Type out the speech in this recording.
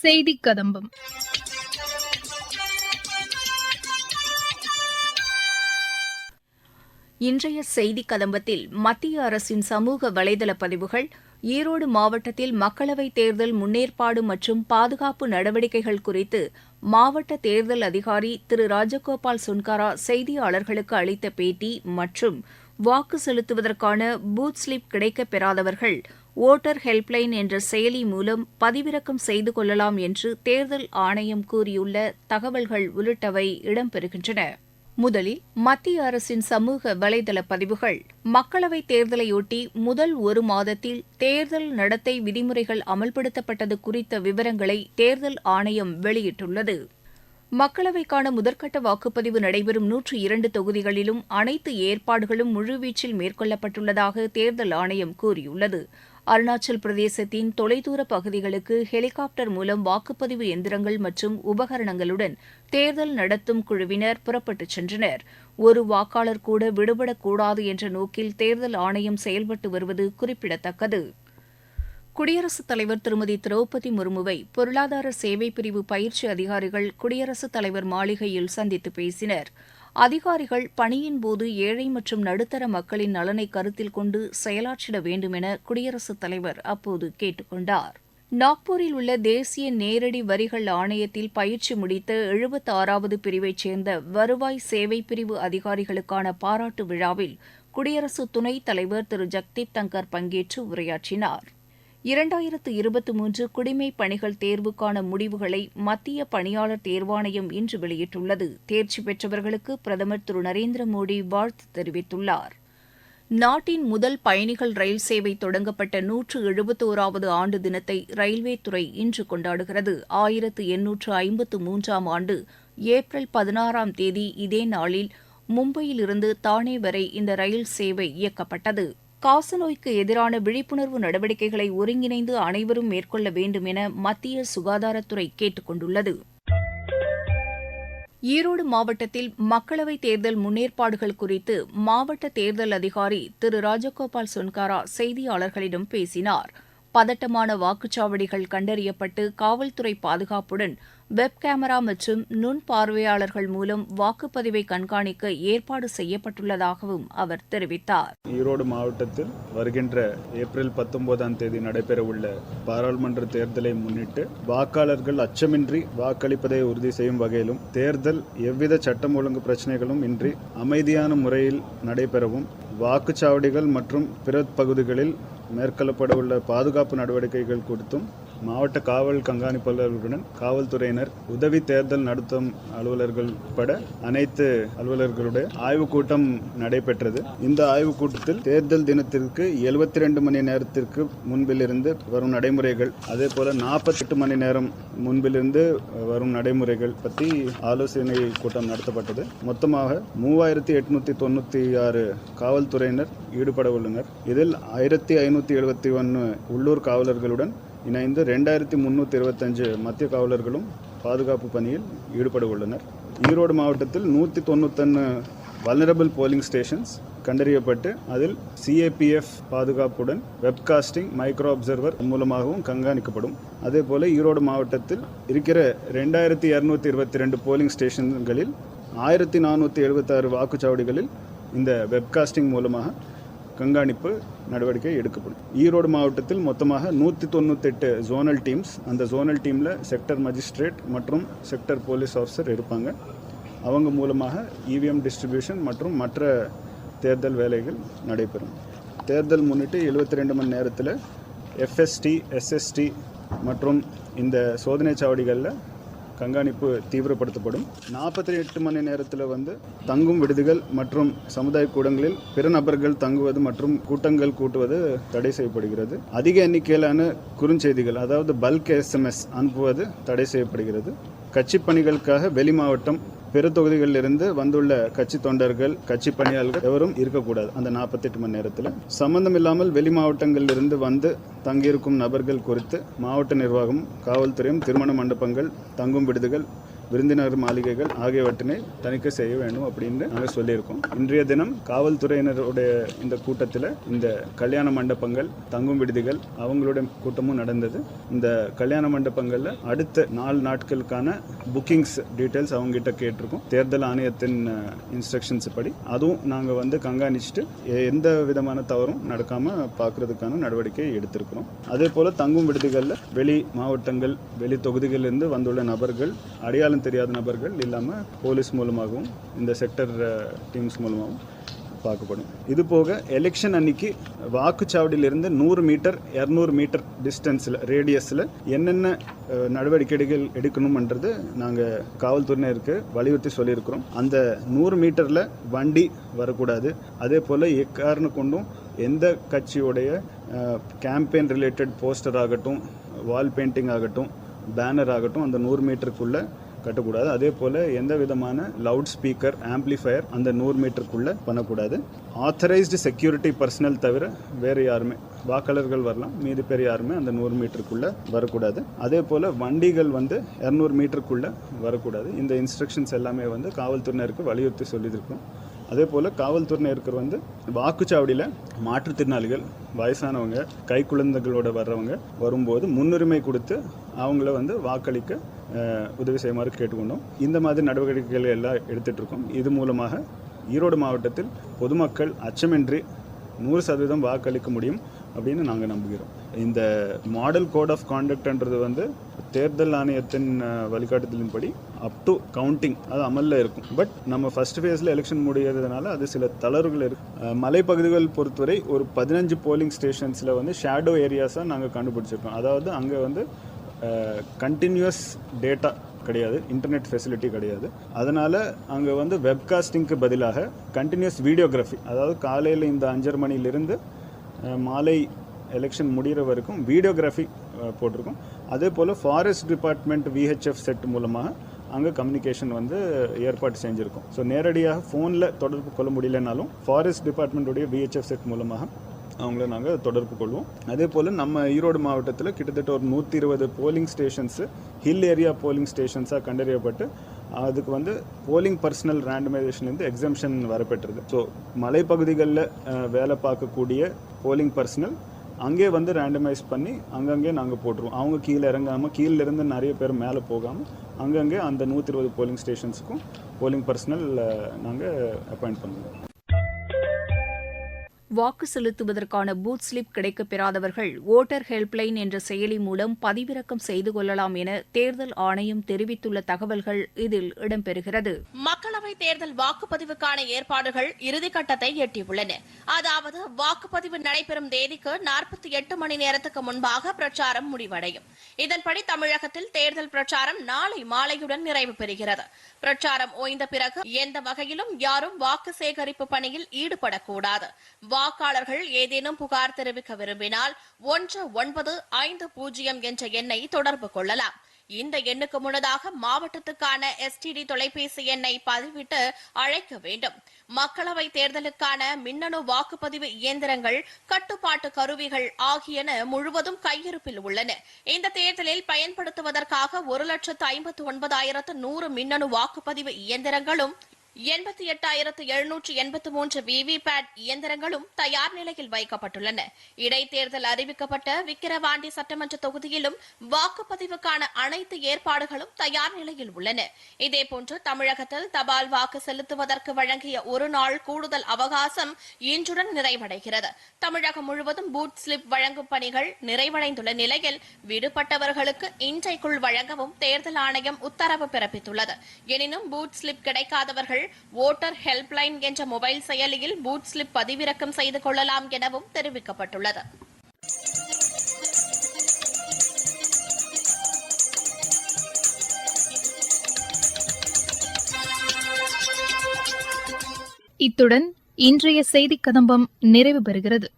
செய்தி கதம்பம் இன்றைய செய்தி கதம்பத்தில் மத்திய அரசின் சமூக வலைதள பதிவுகள் ஈரோடு மாவட்டத்தில் மக்களவைத் தேர்தல் முன்னேற்பாடு மற்றும் பாதுகாப்பு நடவடிக்கைகள் குறித்து மாவட்ட தேர்தல் அதிகாரி திரு. ராஜகோபால் சுன்காரா செய்தியாளர்களுக்கு அளித்த பேட்டி மற்றும் வாக்கு செலுத்துவதற்கான பூத் ஸ்லிப் கிடைக்கப் பெறாதவர்கள் ஓட்டர் ஹெல்ப்லைன் என்ற செயலி மூலம் பதிவிறக்கம் செய்து கொள்ளலாம் என்று தேர்தல் ஆணையம் கூறியுள்ள தகவல்கள் உள்ளிட்டவை இடம்பெறுகின்றன. முதலில் மத்திய அரசின் சமூக வலைதள பதிவுகள். மக்களவைத் தேர்தலையொட்டி முதல் ஒரு மாதத்தில் தேர்தல் நடத்தை விதிமுறைகள் அமல்படுத்தப்பட்டது குறித்த விவரங்களை தேர்தல் ஆணையம் வெளியிட்டுள்ளது. மக்களவைக்கான முதற்கட்ட வாக்குப்பதிவு நடைபெறும் நூற்று இரண்டு தொகுதிகளிலும் அனைத்து ஏற்பாடுகளும் முழுவீச்சில் மேற்கொள்ளப்பட்டுள்ளதாக தேர்தல் ஆணையம் கூறியுள்ளது. அருணாச்சல் பிரதேசத்தின் தொலைதூர பகுதிகளுக்கு ஹெலிகாப்டர் மூலம் வாக்குப்பதிவு எந்திரங்கள் மற்றும் உபகரணங்களுடன் தேர்தல் நடத்தும் குழுவினர் புறப்பட்டுச் சென்றனர். ஒரு வாக்காளர் கூட விடுபடக்கூடாது என்ற நோக்கில் தேர்தல் ஆணையம் செயல்பட்டு வருவது குறிப்பிடத்தக்கது. குடியரசுத் தலைவர் திருமதி திரௌபதி முர்முவை பொருளாதார சேவை பிரிவு பயிற்சி அதிகாரிகள் குடியரசுத் தலைவர் மாளிகையில் சந்தித்து பேசினர். அதிகாரிகள் பணியின்போது ஏழை மற்றும் நடுத்தர மக்களின் நலனை கருத்தில் கொண்டு செயலாற்றிட வேண்டுமென குடியரசுத் தலைவர் அப்போது கேட்டுக் கொண்டார் நாக்பூரில் உள்ள தேசிய நேரடி வரிகள் ஆணையத்தில் பயிற்சி முடித்த எழுபத்தாறாவது பிரிவைச் சேர்ந்த வருவாய் சேவை பிரிவு அதிகாரிகளுக்கான பாராட்டு விழாவில் குடியரசு துணைத் தலைவர் திரு. ஜக்தீப் தங்கர் பங்கேற்று உரையாற்றினார். இரண்டாயிரத்து இருபத்தி மூன்று குடிமைப் பணிகள் தேர்வுக்கான முடிவுகளை மத்திய பணியாளர் தேர்வாணையம் இன்று வெளியிட்டுள்ளது. தேர்ச்சி பெற்றவர்களுக்கு பிரதமர் திரு. நரேந்திர மோடி வாழ்த்து தெரிவித்துள்ளார். நாட்டின் முதல் பயணிகள் ரயில் சேவை தொடங்கப்பட்ட நூற்று எழுபத்தோராவது ஆண்டு தினத்தை ரயில்வே துறை இன்று கொண்டாடுகிறது. ஆயிரத்து எண்ணூற்று ஐம்பத்து மூன்றாம் ஆண்டு ஏப்ரல் பதினாறாம் தேதி இதே நாளில் மும்பையிலிருந்து தானே வரை இந்த ரயில் சேவை இயக்கப்பட்டது. காசநோய்க்கு எதிரான விழிப்புணர்வு நடவடிக்கைகளை ஒருங்கிணைந்து அனைவரும் மேற்கொள்ள வேண்டும் என மத்திய சுகாதாரத்துறை கேட்டுக் கொண்டுள்ளது. ஈரோடு மாவட்டத்தில் மக்களவைத் தேர்தல் முன்னேற்பாடுகள் குறித்து மாவட்ட தேர்தல் அதிகாரி திரு. ராஜகோபால் சொன்காரா செய்தியாளர்களிடம் பேசினார். பதட்டமான வாக்குச்சாவடிகள் கண்டறியப்பட்டு காவல்துறை பாதுகாப்புடன் வெப் கேமரா மற்றும் நுண் பார்வையாளர்கள் மூலம் வாக்குப்பதிவை கண்காணிக்க ஏற்பாடு செய்யப்பட்டுள்ளதாகவும் அவர் தெரிவித்தார். ஈரோடு மாவட்டத்தில் வருகின்ற ஏப்ரல் பத்தொன்பதாம் தேதி நடைபெறவுள்ள பாராளுமன்ற தேர்தலை முன்னிட்டு வாக்காளர்கள் அச்சமின்றி வாக்களிப்பதை உறுதி செய்யும் வகையிலும் தேர்தல் எவ்வித சட்டம் ஒழுங்கு பிரச்சனைகளும் இன்றி அமைதியான முறையில் நடைபெறவும் வாக்குச்சாவடிகள் மற்றும் பிற பகுதிகளில் மேற்கொள்ளப்பட உள்ள பாதுகாப்பு நடவடிக்கைகள் குறித்தும் மாவட்ட காவல் கண்காணிப்பாளர்களுடன் காவல்துறையினர் உதவி தேர்தல் நடத்தும் அலுவலர்கள் உட்பட அனைத்து அலுவலர்களுடைய ஆய்வுக் கூட்டம் நடைபெற்றது. இந்த ஆய்வுக் கூட்டத்தில் தேர்தல் தினத்திற்கு எழுபத்தி ரெண்டு மணி நேரத்திற்கு முன்பிலிருந்து வரும் நடைமுறைகள் அதே போல நாற்பத்தெட்டு மணி நேரம் முன்பிலிருந்து வரும் நடைமுறைகள் பற்றி ஆலோசனை கூட்டம் நடத்தப்பட்டது. மொத்தமாக மூவாயிரத்தி எட்நூத்தி தொண்ணூத்தி ஆறு காவல்துறையினர் ஈடுபட உள்ளனர். இதில் ஆயிரத்தி ஐநூத்தி எழுபத்தி ஒன்று உள்ளூர் காவலர்களுடன் இணைந்து ரெண்டாயிரத்தி முந்நூற்றி இருபத்தஞ்சு மத்திய காவலர்களும் பாதுகாப்பு பணியில் ஈடுபட உள்ளனர். ஈரோடு மாவட்டத்தில் நூற்றி தொண்ணூத்தொன்று வல்னரபிள் போலிங் ஸ்டேஷன்ஸ் கண்டறியப்பட்டு அதில் சிஏபிஎஃப் பாதுகாப்புடன் வெப்காஸ்டிங் மைக்ரோ அப்சர்வர் மூலமாகவும் கண்காணிக்கப்படும். அதே போல ஈரோடு மாவட்டத்தில் இருக்கிற ரெண்டாயிரத்தி இரநூத்தி இருபத்தி ரெண்டு போலிங் ஸ்டேஷன்களில் ஆயிரத்தி நானூற்றி எழுபத்தாறு வாக்குச்சாவடிகளில் இந்த வெப்காஸ்டிங் மூலமாக கண்காணிப்பு நடவடிக்கை எடுக்கப்படும். ஈரோடு மாவட்டத்தில் மொத்தமாக நூற்றி தொண்ணூத்தெட்டு ஜோனல் டீம்ஸ் அந்த ஜோனல் டீமில் செக்டர் மஜிஸ்ட்ரேட் மற்றும் செக்டர் போலீஸ் ஆஃபீஸர் இருப்பாங்க. அவங்க மூலமாக இவிஎம் டிஸ்ட்ரிபியூஷன் மற்றும் மற்ற தேர்தல் வேலைகள் நடைபெறும். தேர்தல் முன்னிட்டு எழுபத்தி ரெண்டு மணி நேரத்தில் எஃப்எஸ்டி எஸ்எஸ்டி மற்றும் இந்த சோதனை சாவடிகளில் கண்காணிப்பு தீவிரப்படுத்தப்படும். நாற்பத்தி எட்டு மணி நேரத்தில் வந்து தங்கும் விடுதிகள் மற்றும் சமுதாய கூடங்களில் பிற நபர்கள் தங்குவது மற்றும் கூட்டங்கள் கூட்டுவது தடை செய்யப்படுகிறது. அதிக எண்ணிக்கையிலான குறுஞ்செய்திகள் அதாவது பல்க் எஸ்எம்எஸ் அனுப்புவது தடை செய்யப்படுகிறது. கட்சி பணிகளுக்காக வெளி மாவட்டம் பிற தொகுதிகளிலிருந்து வந்துள்ள கட்சி தொண்டர்கள் கட்சி பணியாளர்கள் எவரும் இருக்கக்கூடாது. அந்த நாற்பத்தெட்டு மணி நேரத்தில். சம்பந்தம் இல்லாமல் வெளி மாவட்டங்களிலிருந்து வந்து தங்கியிருக்கும் நபர்கள் குறித்து மாவட்ட நிர்வாகம் காவல்துறையும் திருமண மண்டபங்கள் தங்கும் விடுதிகள் விருந்தினர் மாளிகைகள் ஆகியவற்றினை தணிக்கை செய்ய வேண்டும் அப்படின்னு நாங்கள் சொல்லியிருக்கோம். இன்றைய தினம் காவல்துறையினருடைய இந்த கூட்டத்தில் இந்த கல்யாண மண்டபங்கள் தங்கும் விடுதிகள் அவங்களுடைய கூட்டமும் நடந்தது. இந்த கல்யாண மண்டபங்களில் அடுத்த நாலு நாட்களுக்கான புக்கிங்ஸ் டீட்டெயில்ஸ் அவங்ககிட்ட கேட்டிருக்கோம். தேர்தல் ஆணையத்தின் இன்ஸ்ட்ரக்ஷன்ஸ் படி. அதுவும் நாங்கள் வந்து கண்காணிச்சுட்டு எ- எந்த விதமான தவறும் நடக்காமல் பார்க்கறதுக்கான நடவடிக்கை எடுத்திருக்கிறோம். அதே போல் தங்கும் விடுதிகளில் வெளி மாவட்டங்கள் வெளி தொகுதிகளிலிருந்து வந்துள்ள நபர்கள் அடையாளம் தெரியாத நபர்கள் இல்லாமல் போலீஸ் மூலமாகவும் இந்த செக்டர் டீம்ஸ் மூலமாகவும் பார்க்கப்படும். இது போக எலெக்ஷன் அன்னைக்கு வாக்குச்சாவடியிலிருந்து நூறு மீட்டர் இரநூறு மீட்டர் டிஸ்டன்ஸில் ரேடியஸில் என்னென்ன நடவடிக்கைகள் எடுக்கணும்ன்றது நாங்கள் காவல்துறையினருக்கு வலியுறுத்தி சொல்லியிருக்கிறோம். அந்த நூறு மீட்டரில் வண்டி வரக்கூடாது. அதே போல் எக்காரணம் கொண்டும் எந்த கட்சியுடைய கேம்பெயின் ரிலேட்டட் போஸ்டர் ஆகட்டும் வால் பெயிண்டிங் ஆகட்டும் பேனர் ஆகட்டும் அந்த நூறு மீட்டருக்குள்ளே கட்டக்கூடாது. அதே போல் எந்த விதமான லவுட் ஸ்பீக்கர் ஆம்ப்ளிஃபயர் அந்த நூறு மீட்டருக்குள்ளே பண்ணக்கூடாது. ஆத்தரைஸ்டு செக்யூரிட்டி பர்சனல் தவிர வேறு யாருமே வாக்காளர்கள் வரலாம் மீதி பேர் யாருமே அந்த நூறு மீட்டருக்குள்ளே வரக்கூடாது. அதே போல் வண்டிகள் வந்து இரநூறு மீட்டருக்குள்ளே வரக்கூடாது. இந்த இன்ஸ்ட்ரக்ஷன்ஸ் எல்லாமே வந்து காவல்துறையினருக்கு வலியுறுத்தி சொல்லியிருக்கோம். அதே போல் காவல்துறையினருக்கு வந்து வாக்குச்சாவடியில் மாற்றுத்திறனாளிகள் வயசானவங்க கை குழந்தைகளோட வர்றவங்க வரும்போது முன்னுரிமை கொடுத்து அவங்கள வந்து வாக்களிக்க உதவி செய்யுமாறு கேட்டுக்கொண்டோம். இந்த மாதிரி நடவடிக்கைகள் எல்லாம் எடுத்துட்டு இருக்கோம் இது மூலமாக ஈரோடு மாவட்டத்தில் பொதுமக்கள் அச்சமின்றி நூறு சதவீதம் வாக்களிக்க முடியும் அப்படின்னு நாங்கள் நம்புகிறோம். இந்த மாடல் கோட் ஆஃப் கான்டக்ட்ன்றது வந்து தேர்தல் ஆணையத்தின் வழிகாட்டுதலின் வழிகாட்டுதலின்படி அப் டு கவுண்டிங் அது அமலில் இருக்கும். பட் நம்ம ஃபர்ஸ்ட் ஃபேஸில் எலெக்ஷன் முடியறதுனால அது சில தளர்வுகள் இருக்கு. மலைப்பகுதிகள் பொறுத்தவரை ஒரு பதினஞ்சு போலிங் ஸ்டேஷன்ஸில் வந்து ஷேடோ ஏரியாஸாக நாங்கள் கண்டுபிடிச்சிருக்கோம். அதாவது அங்கே வந்து கண்டினியூஸ் டேட்டா கிடையாது இன்டர்நெட் ஃபெசிலிட்டி கிடையாது. அதனால் அங்கே வந்து வெப்காஸ்டிங்க்கு பதிலாக கண்டினியூஸ் வீடியோகிராஃபி அதாவது காலையில் இந்த அஞ்சரை மணிலிருந்து மாலை எலெக்ஷன் முடிகிற வரைக்கும் வீடியோகிராஃபி போட்டிருக்கோம். அதே போல் ஃபாரஸ்ட் டிபார்ட்மெண்ட் விஹெச்எஃப் செட் மூலமாக அங்கே கம்யூனிகேஷன் வந்து ஏற்பாடு செஞ்சுருக்கோம். ஸோ நேரடியாக ஃபோனில் தொடர்பு கொள்ள முடியலனாலும் ஃபாரஸ்ட் டிபார்ட்மெண்ட்டுடைய விஹெச்எஃப் செட் மூலமாக அவங்கள நாங்கள் தொடர்பு கொள்வோம். அதே போல் நம்ம ஈரோடு மாவட்டத்தில் கிட்டத்தட்ட ஒரு நூற்றி இருபது polling stations hill area polling ஸ்டேஷன்ஸாக கண்டறியப்பட்டு அதுக்கு வந்து போலிங் பர்சனல் ரேண்டமைசேஷன்லேருந்து எக்ஸம்ஷன் வரப்பெற்றது. ஸோ மலைப்பகுதிகளில் வேலை பார்க்கக்கூடிய போலிங் பர்சனல் அங்கே வந்து ரேண்டமைஸ் பண்ணி அங்கங்கே நாங்கள் போட்டுருவோம். அவங்க கீழே இறங்காமல் கீழே இருந்து நிறைய பேர் மேலே போகாமல் அங்கங்கே அந்த நூற்றி இருபது போலிங் ஸ்டேஷன்ஸுக்கும் போலிங் பர்சனல் நாங்கள் அப்பாயிண்ட் பண்ணுவோம். வாக்கு செலுத்துவதற்கான பூத் ஸ்லிப் கிடைக்கப் பெறாதவர்கள் ஓட்டர் ஹெல்ப்லைன் என்ற செயலி மூலம் பதிவிறக்கம் செய்து கொள்ளலாம் என தேர்தல் ஆணையம் தெரிவித்துள்ள தகவல்கள் இதில் இடம்பெறுகிறது. மக்களவை தேர்தல் வாக்குப்பதிவுக்கான ஏற்பாடுகள் இறுதிக்கட்டத்தை எட்டியுள்ளன. அதாவது வாக்குப்பதிவு நடைபெறும் தேதிக்கு நாற்பத்தி எட்டு மணி நேரத்துக்கு முன்பாக பிரச்சாரம் முடிவடையும். இதன்படி தமிழகத்தில் தேர்தல் பிரச்சாரம் நாளை மாலையுடன் நிறைவு பெறுகிறது. பிரச்சாரம் ஓய்ந்த பிறகு எந்த வகையிலும் யாரும் வாக்கு சேகரிப்பு பணியில் ஈடுபடக்கூடாது. வாக்காளர்கள் ஏதேனும் புகார் தெரிவிக்க விரும்பினால் ஒன்று ஒன்பது ஐந்து பூஜ்ஜியம் என்ற எண்ணை தொடர்பு கொள்ளலாம். இந்த எண்ணுக்கு முன்னதாக மாவட்டத்துக்கான எஸ்டிடி தொலைபேசி எண்ணை பதிவிட்டு அழைக்க வேண்டும். மக்களவை தேர்தலுக்கான மின்னணு வாக்குப்பதிவு இயந்திரங்கள் கட்டுப்பாட்டு கருவிகள் ஆகியன முழுவதும் கையிருப்பில் உள்ளன. இந்த தேர்தலில் பயன்படுத்துவதற்காக ஒரு லட்சத்து ஐம்பத்து ஒன்பதாயிரத்து நூறு மின்னணு வாக்குப்பதிவு இயந்திரங்களும் எண்பத்தி எட்டாயிரத்து எழுநூற்று எண்பத்தி மூன்று விவிபேட் இயந்திரங்களும் தயார் நிலையில் வைக்கப்பட்டுள்ளன. இடைத்தேர்தல் அறிவிக்கப்பட்ட விக்கிரவாண்டி சட்டமன்ற தொகுதியிலும் வாக்குப்பதிவுக்கான அனைத்து ஏற்பாடுகளும் தயார் நிலையில் உள்ளன. இதேபோன்று தமிழகத்தில் தபால் வாக்கு செலுத்துவதற்கு வழங்கிய ஒரு நாள் கூடுதல் அவகாசம் இன்றுடன் நிறைவடைகிறது. தமிழகம் முழுவதும் பூத் ஸ்லிப் வழங்கும் பணிகள் நிறைவடைந்துள்ள நிலையில் விடுபட்டவர்களுக்கு இன்றைக்குள் வழங்கவும் தேர்தல் ஆணையம் உத்தரவு பிறப்பித்துள்ளது. எனினும் பூத் ஸ்லிப் கிடைக்காதவர்கள் ஓட்டர் ஹெல்ப்லைன் என்ற மொபைல் செயலியில் பூத் ஸ்லிப் பதிவிறக்கம் செய்து கொள்ளலாம் எனவும் தெரிவிக்கப்பட்டுள்ளது. இத்துடன் இன்றைய செய்திக் கதம்பம் நிறைவு பெறுகிறது.